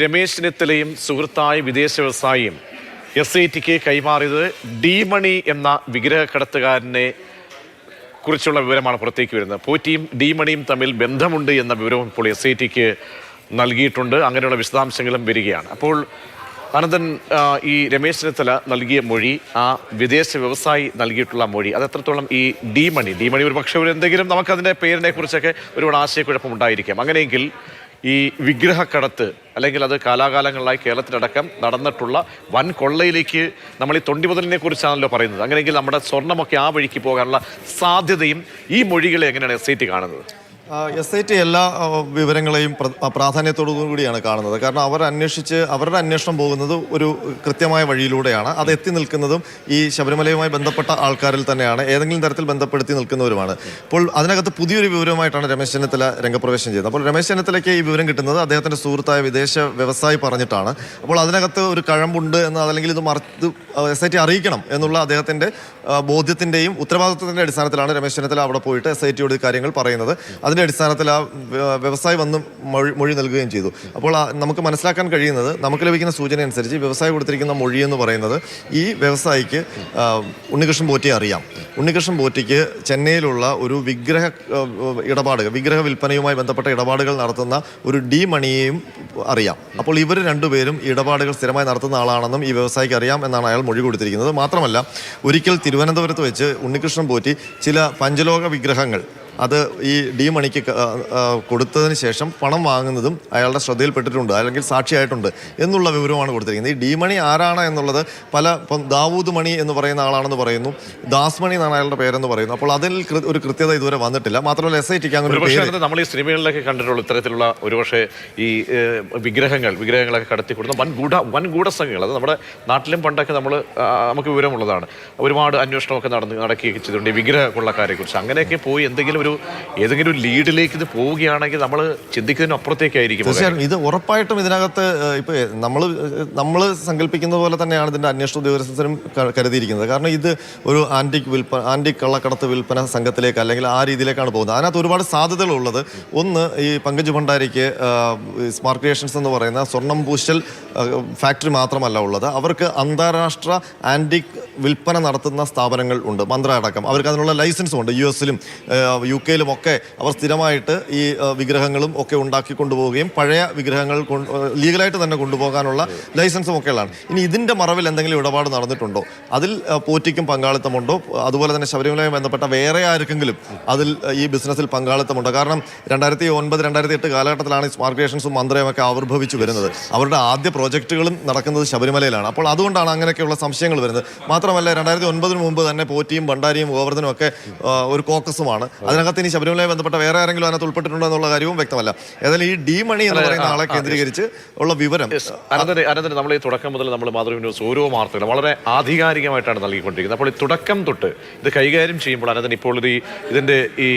രമേശ് ചെന്നിത്തലയും സുഹൃത്തായ വിദേശ വ്യവസായിയും എസ് ഐ ടിക്ക് കൈമാറിയത് ഡി മണി എന്ന വിഗ്രഹ കടത്തുകാരനെ കുറിച്ചുള്ള വിവരമാണ് പുറത്തേക്ക് വരുന്നത്. പോറ്റിയും ഡി മണിയും തമ്മിൽ ബന്ധമുണ്ട് എന്ന വിവരവും ഇപ്പോൾ എസ് ഐ ടിക്ക് നൽകിയിട്ടുണ്ട്. അങ്ങനെയുള്ള വിശദാംശങ്ങളും വരികയാണ്. അപ്പോൾ അനന്തൻ ഈ രമേശ് ചെന്നിത്തല നൽകിയ മൊഴി ആ വിദേശ വ്യവസായി നൽകിയിട്ടുള്ള മൊഴി അത് എത്രത്തോളം ഈ ഡി മണി ഡി മണി ഒരു പക്ഷേ ഒരു എന്തെങ്കിലും നമുക്കതിന്റെ പേരിനെ കുറിച്ചൊക്കെ ഒരുപാട് ആശയക്കുഴപ്പം ഉണ്ടായിരിക്കാം അങ്ങനെയെങ്കിൽ ഈ വിഗ്രഹക്കടത്ത് അല്ലെങ്കിൽ അത് കാലാകാലങ്ങളിലായി കേരളത്തിലടക്കം നടന്നിട്ടുള്ള വൻ കൊള്ളയിലേക്ക് നമ്മൾ ഈ തൊണ്ടിമുതലിനെ കുറിച്ചാണല്ലോ പറയുന്നത്. അങ്ങനെയെങ്കിൽ നമ്മുടെ സ്വർണമൊക്കെ ആ വഴിക്ക് പോകാനുള്ള സാധ്യതയും ഈ മൊഴികളെ എങ്ങനെയാണ് എസ് കാണുന്നത്? എസ് ഐ ടി എല്ലാ വിവരങ്ങളെയും പ്ര- പ്രാധാന്യത്തോടു കൂടിയാണ് കാണുന്നത്. കാരണം അവർ അന്വേഷിച്ച് അവരുടെ അന്വേഷണം പോകുന്നത് ഒരു കൃത്യമായ വഴിയിലൂടെയാണ്. അത് എത്തി നിൽക്കുന്നതും ഈ ശബരിമലയുമായി ബന്ധപ്പെട്ട ആൾക്കാരിൽ തന്നെയാണ്. ഏതെങ്കിലും തരത്തിൽ ബന്ധപ്പെടുത്തി നിൽക്കുന്നവരുമാണ്. ഇപ്പോൾ അതിനകത്ത് പുതിയൊരു വിവരമായിട്ടാണ് രമേശ് ചെന്നിത്തല രംഗപ്രവേശം ചെയ്തത് അപ്പോൾ രമേശ് ചെന്നിത്തലയ്ക്ക് ഈ വിവരം കിട്ടുന്നത് അദ്ദേഹത്തിന്റെ സുഹൃത്തായ വിദേശ വ്യവസായി പറഞ്ഞിട്ടാണ്. അപ്പോൾ അതിനകത്ത് ഒരു കഴമ്പുണ്ട് എന്ന് അതല്ലെങ്കിൽ ഇത് മറത്ത് എസ് ഐ ടി അറിയിക്കണം എന്നുള്ള അദ്ദേഹത്തിന്റെ ബോധ്യത്തിന്റെയും ഉത്തരവാദിത്വത്തിന്റെ അടിസ്ഥാനത്തിലാണ് രമേശ് ചെന്നിത്തല അവിടെ പോയിട്ട് എസ് ഐ ടിയോട് കാര്യങ്ങൾ പറയുന്നത്. അതിന്റെ അടിസ്ഥാനത്തിൽ ആ വ്യ- വ്യവസായി വന്ന് മൊഴി മൊഴി നൽകുകയും ചെയ്തു. അപ്പോൾ നമുക്ക് മനസ്സിലാക്കാൻ കഴിയുന്നത് നമുക്ക് ലഭിക്കുന്ന സൂചന അനുസരിച്ച് വ്യവസായി കൊടുത്തിരിക്കുന്ന മൊഴി എന്ന് പറയുന്നത് ഈ വ്യവസായിക്ക് ഉണ്ണികൃഷ്ണൻ പോറ്റിയെ അറിയാം. ഉണ്ണികൃഷ്ണൻ പോറ്റിക്ക് ചെന്നൈയിലുള്ള ഒരു വിഗ്രഹ ഇടപാടുകൾ വിഗ്രഹ വിൽപ്പനയുമായി ബന്ധപ്പെട്ട ഇടപാടുകൾ നടത്തുന്ന ഒരു ഡി മണിയെയും അറിയാം. അപ്പോൾ ഇവർ രണ്ടുപേരും ഇടപാടുകൾ സ്ഥിരമായി നടത്തുന്ന ആളാണെന്നും ഈ വ്യവസായിക്ക് അറിയാം എന്നാണ് അയാൾ മൊഴി കൊടുത്തിരിക്കുന്നത്. മാത്രമല്ല ഒരിക്കൽ തിരുവനന്തപുരത്ത് വെച്ച് ഉണ്ണികൃഷ്ണൻ പോറ്റി ചില പഞ്ചലോക വിഗ്രഹങ്ങൾ അത് ഈ ഡി മണിക്ക് കൊടുത്തതിന് ശേഷം പണം വാങ്ങുന്നതും അയാളുടെ ശ്രദ്ധയിൽപ്പെട്ടിട്ടുണ്ട് അല്ലെങ്കിൽ സാക്ഷിയായിട്ടുണ്ട് എന്നുള്ള വിവരമാണ് കൊടുത്തിരിക്കുന്നത്. ഈ ഡി മണി ആരാണ് എന്നുള്ളത് പല ഇപ്പം ദാവൂദ് മണി എന്ന് പറയുന്ന ആളാണെന്ന് പറയുന്നു ദാസ് മണി എന്നാണ് അയാളുടെ പേരെന്ന് പറയുന്നു. അപ്പോൾ അതിൽ ഒരു കൃത്യത ഇതുവരെ വന്നിട്ടില്ല. മാത്രമല്ല എസ് ഐ ടിക്ക് അങ്ങനെ നമ്മൾ ഈ സിനിമകളിലൊക്കെ കണ്ടിട്ടുള്ള ഇത്തരത്തിലുള്ള ഒരുപക്ഷെ ഈ വിഗ്രഹങ്ങൾ വിഗ്രഹങ്ങളൊക്കെ കടത്തിക്കൊടുക്കുന്ന വൻ ഗൂഢ വൻ ഗൂഢസംഘങ്ങൾ. അത് നമ്മുടെ നാട്ടിലും പണ്ടൊക്കെ നമ്മൾ നമുക്ക് വിവരമുള്ളതാണ്. ഒരുപാട് അന്വേഷണമൊക്കെ നടന്ന് നടക്കുകയൊക്കെ ചെയ്തിട്ടുണ്ട് ഈ വിഗ്രഹ കൊള്ളക്കാരെ കുറിച്ച് അങ്ങനെയൊക്കെ പോയി എന്തെങ്കിലും ഒരു ഏതെങ്കിലും ഒരു ലീഡിലേക്ക് ഇത് പോവുകയാണെങ്കിൽ നമ്മൾ ചിന്തിക്കുന്നതിന് അപ്പുറത്തേക്കായിരിക്കും. തീർച്ചയായും. ഇത് ഉറപ്പായിട്ടും ഇതിനകത്ത് ഇപ്പോൾ ഇപ്പൊ നമ്മൾ നമ്മൾ സങ്കല്പിക്കുന്ന പോലെ തന്നെയാണ് ഇതിന്റെ അന്വേഷണ ഉദ്യോഗസ്ഥരും കരുതിയിരിക്കുന്നത്. കാരണം ഇത് ഒരു ആന്റിക് വിൽപ്പന ആന്റിക് കള്ളക്കടത്ത് വിൽപ്പന സംഘത്തിലേക്ക് അല്ലെങ്കിൽ ആ രീതിയിലേക്കാണ് പോകുന്നത്. അതിനകത്ത് ഒരുപാട് സാധ്യതകളുള്ളത്. ഒന്ന് ഈ പങ്കജ് ഭണ്ഡാരിക്ക് സ്മാർട്ട് ക്രിയേഷൻസ് എന്ന് പറയുന്ന സ്വർണം പൂശൽ ഫാക്ടറി മാത്രമല്ല ഉള്ളത്. അവർക്ക് അന്താരാഷ്ട്ര ആന്റിക് വിൽപ്പന നടത്തുന്ന സ്ഥാപനങ്ങൾ ഉണ്ട് മന്ത്ര അടക്കം. അവർക്ക് അതിനുള്ള ലൈസൻസും ഉണ്ട്. യു എസിലും യു കെയിലും ഒക്കെ അവർ സ്ഥിരമായിട്ട് ഈ വിഗ്രഹങ്ങളും ഒക്കെ ഉണ്ടാക്കി കൊണ്ടുപോവുകയും പഴയ വിഗ്രഹങ്ങൾ ലീഗലായിട്ട് തന്നെ കൊണ്ടുപോകാനുള്ള ലൈസൻസും ഒക്കെ ഉള്ളതാണ് ഇനി ഇതിന്റെ മറവിൽ എന്തെങ്കിലും ഇടപാട് നടന്നിട്ടുണ്ടോ? അതിൽ പോറ്റിക്കും പങ്കാളിത്തമുണ്ടോ? അതുപോലെ തന്നെ ശബരിമലയുമായി ബന്ധപ്പെട്ട വേറെ ആർക്കെങ്കിലും അതിൽ ഈ ബിസിനസ്സിൽ പങ്കാളിത്തമുണ്ടോ? കാരണം രണ്ടായിരത്തി ഒൻപത് രണ്ടായിരത്തി എട്ട് കാലഘട്ടത്തിലാണ് ഈ സ്മാർട്ട് ക്രിയേഷൻസും മന്ത്രിയുമൊക്കെ ആവിർഭവിച്ചു വരുന്നത്. അവരുടെ ആദ്യ പ്രോജക്റ്റുകളും നടക്കുന്നത് ശബരിമലയിലാണ്. അപ്പോൾ അതുകൊണ്ടാണ് അങ്ങനെയൊക്കെയുള്ള സംശയങ്ങൾ വരുന്നത്. മാത്രമല്ല രണ്ടായിരത്തി ഒൻപതിന് മുമ്പ് തന്നെ പോറ്റിയും ഭണ്ഡാരിയും ഗോവർദ്ധനും ഒക്കെ ഒരു കോക്കസുമാണ്. അതിനകത്ത് ഇനി ശബരിമലയുമായി ബന്ധപ്പെട്ട വേറെ ആരെങ്കിലും അതിനകത്ത് ഉൾപ്പെട്ടിട്ടുണ്ടോ എന്നുള്ള കാര്യവും വ്യക്തമല്ല. ഏതായാലും ഈ ഡി മണി എന്ന് പറയുന്ന ആളെ കേന്ദ്രീകരിച്ച് ഉള്ള വിവരം അനന്തര അനന്തര നമ്മൾ ഈ തുടക്കം മുതൽ നമ്മൾ മാതൃഭൂമി ന്യൂസ് ഓരോ വാർത്തകളും വളരെ ആധികാരികമായിട്ടാണ് നൽകിക്കൊണ്ടിരിക്കുന്നത്. അപ്പോൾ ഈ തുടക്കം തൊട്ട് ഇത് കൈകാര്യം ചെയ്യുമ്പോൾ അനന്തൻ ഇപ്പോൾ ഒരു ഈ- ഇതിന്റെ ഈ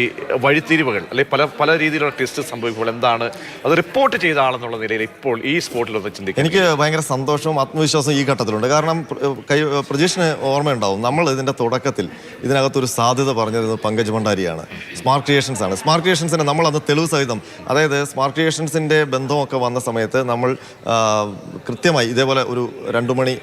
വഴിത്തിരിവുകൾ അല്ലെങ്കിൽ പല പല രീതിയിലുള്ള ടെസ്റ്റ് സംഭവിക്കുമ്പോൾ എന്താണ് അത് റിപ്പോർട്ട് ചെയ്ത ആളെന്നുള്ള നിലയിൽ ഇപ്പോൾ ഈ സ്പോട്ടിൽ ഒന്ന് ചിന്തിക്കും എനിക്ക് ഭയങ്കര സന്തോഷവും ആത്മവിശ്വാസവും ഈ ഘട്ടത്തിലുണ്ട്. കാരണം കൈ പ്രജീഷിന് ഓർമ്മയുണ്ടാവും നമ്മൾ ഇതിന്റെ തുടക്കത്തിൽ ഇതിനകത്തൊരു സാധ്യത പറഞ്ഞിരുന്നത് പങ്കജ് ഭണ്ഡാരിയാണ്. സ്മാർട്ട് ക്രിയേഷൻസ് ആണ്. സ്മാർട്ട് ക്രിയേഷൻസിന് നമ്മൾ അത് തെളിവ് സഹിതം അതായത് സ്മാർട്ട് ക്രിയേഷൻസിന്റെ ബന്ധമൊക്കെ വന്ന സമയത്ത് നമ്മൾ കൃത്യമായി ഇതേപോലെ ഒരു രണ്ടു മണി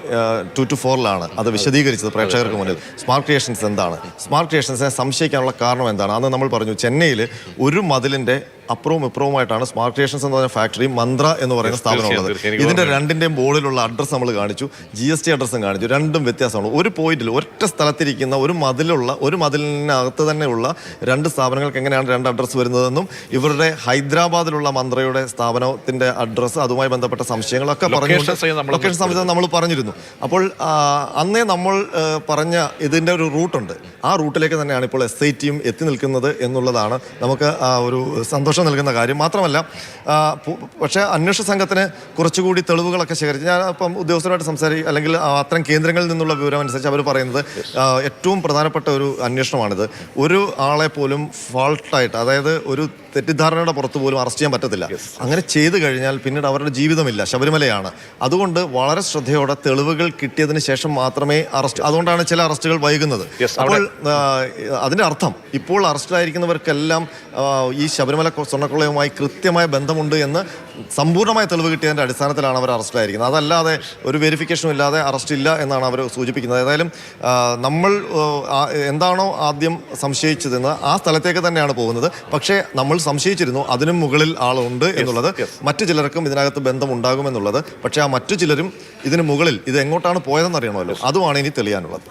ടു ടു ഫോറിലാണ് അത് വിശദീകരിച്ചത് പ്രേക്ഷകർക്ക് മുന്നിൽ. സ്മാർട്ട് ക്രിയേഷൻസ് എന്താണ്? സ്മാർട്ട് ക്രിയേഷൻസിനെ സംശയിക്കാനുള്ള കാരണം എന്താണ്? അന്ന് നമ്മൾ പറഞ്ഞു ചെന്നൈയിൽ ഒരു മതിലിന്റെ അപ്പുറവും ഇപ്പുറവുമായിട്ടാണ് സ്മാർട്ട് ക്രിയേഷൻസ് എന്ന് പറഞ്ഞ ഫാക്ടറി മന്ത്ര എന്ന് പറയുന്ന സ്ഥാപനം ഉള്ളത്. ഇതിന്റെ രണ്ടിന്റെയും ബോർഡിലുള്ള അഡ്രസ്സ് നമ്മൾ കാണിച്ചു. ജി എസ് ടി അഡ്രസ്സും കാണിച്ചു. രണ്ടും വ്യത്യാസമാണ്. ഒരു പോയിന്റിൽ ഒറ്റ സ്ഥലത്തിരിക്കുന്ന ഒരു മതിലുള്ള ഒരു മതിലിനകത്ത് തന്നെയുള്ള രണ്ട് സ്ഥാപനങ്ങൾക്ക് എങ്ങനെയാണ് രണ്ട് അഡ്രസ്സ് വരുന്നതെന്നും ഇവരുടെ ഹൈദരാബാദിലുള്ള മന്ത്രയുടെ സ്ഥാപനത്തിന്റെ അഡ്രസ്സ് അതുമായി ബന്ധപ്പെട്ട സംശയങ്ങളൊക്കെ പറഞ്ഞു ലൊക്കേഷൻ സംബന്ധിച്ച് നമ്മൾ പറഞ്ഞിരുന്നു. അപ്പോൾ അന്നേ നമ്മൾ പറഞ്ഞ ഇതിന്റെ ഒരു റൂട്ടുണ്ട് ആ റൂട്ടിലേക്ക് തന്നെയാണ് ഇപ്പോൾ എസ് ഐ ടിയും എത്തി നിൽക്കുന്നത് എന്നുള്ളതാണ് നമുക്ക് ഒരു സന്തോഷം നൽകുന്ന കാര്യം. മാത്രമല്ല പക്ഷേ അന്വേഷണ സംഘത്തിന് കുറച്ചുകൂടി തെളിവുകളൊക്കെ ശേഖരിച്ച് ഞാൻ ഇപ്പം ഉദ്യോഗസ്ഥരുമായിട്ട് സംസാരിക്കും അല്ലെങ്കിൽ അത്തരം കേന്ദ്രങ്ങളിൽ നിന്നുള്ള വിവരം അനുസരിച്ച് അവർ പറയുന്നത് ഏറ്റവും പ്രധാനപ്പെട്ട ഒരു അന്വേഷണമാണിത്. ഒരു ആളെ പോലും ഫാൾട്ടായിട്ട് അതായത് ഒരു തെറ്റിദ്ധാരണയുടെ പുറത്ത് പോലും അറസ്റ്റ് ചെയ്യാൻ പറ്റത്തില്ല. അങ്ങനെ ചെയ്തു കഴിഞ്ഞാൽ പിന്നീട് അവരുടെ ജീവിതമില്ല. ശബരിമലയാണ്. അതുകൊണ്ട് വളരെ ശ്രദ്ധയോടെ തെളിവുകൾ കിട്ടിയതിന് ശേഷം മാത്രമേ അറസ്റ്റ് അതുകൊണ്ടാണ് ചില അറസ്റ്റുകൾ വൈകുന്നത്. അപ്പോൾ അതിന്റെ അതിന്റെ അർത്ഥം ഇപ്പോൾ അറസ്റ്റിലായിരിക്കുന്നവർക്കെല്ലാം ഈ ശബരിമല സ്വർണക്കൊള്ളയുമായി കൃത്യമായ ബന്ധമുണ്ട് എന്ന് സമ്പൂർണമായ തെളിവ് കിട്ടിയതിന്റെ അടിസ്ഥാനത്തിലാണ് അവർ അറസ്റ്റിലായിരിക്കുന്നത്. അതല്ലാതെ ഒരു വെരിഫിക്കേഷനും ഇല്ലാതെ അറസ്റ്റ് ഇല്ല എന്നാണ് അവർ സൂചിപ്പിക്കുന്നത്. ഏതായാലും നമ്മൾ എന്താണോ ആദ്യം സംശയിച്ചതെന്ന് ആ സ്ഥലത്തേക്ക് തന്നെയാണ് പോകുന്നത്. പക്ഷേ നമ്മൾ സംശയിച്ചിരുന്നു അതിനും മുകളിൽ ആളുണ്ട് എന്നുള്ളത്. മറ്റു ചിലർക്കും ഇതിനകത്ത് ബന്ധമുണ്ടാകുമെന്നുള്ളത്. പക്ഷേ ആ മറ്റു ചിലരും ഇതിന് മുകളിൽ ഇത് എങ്ങോട്ടാണ് പോയതെന്ന് അറിയണമല്ലോ അതുമാണ് ഇനി തെളിയാനുള്ളത്.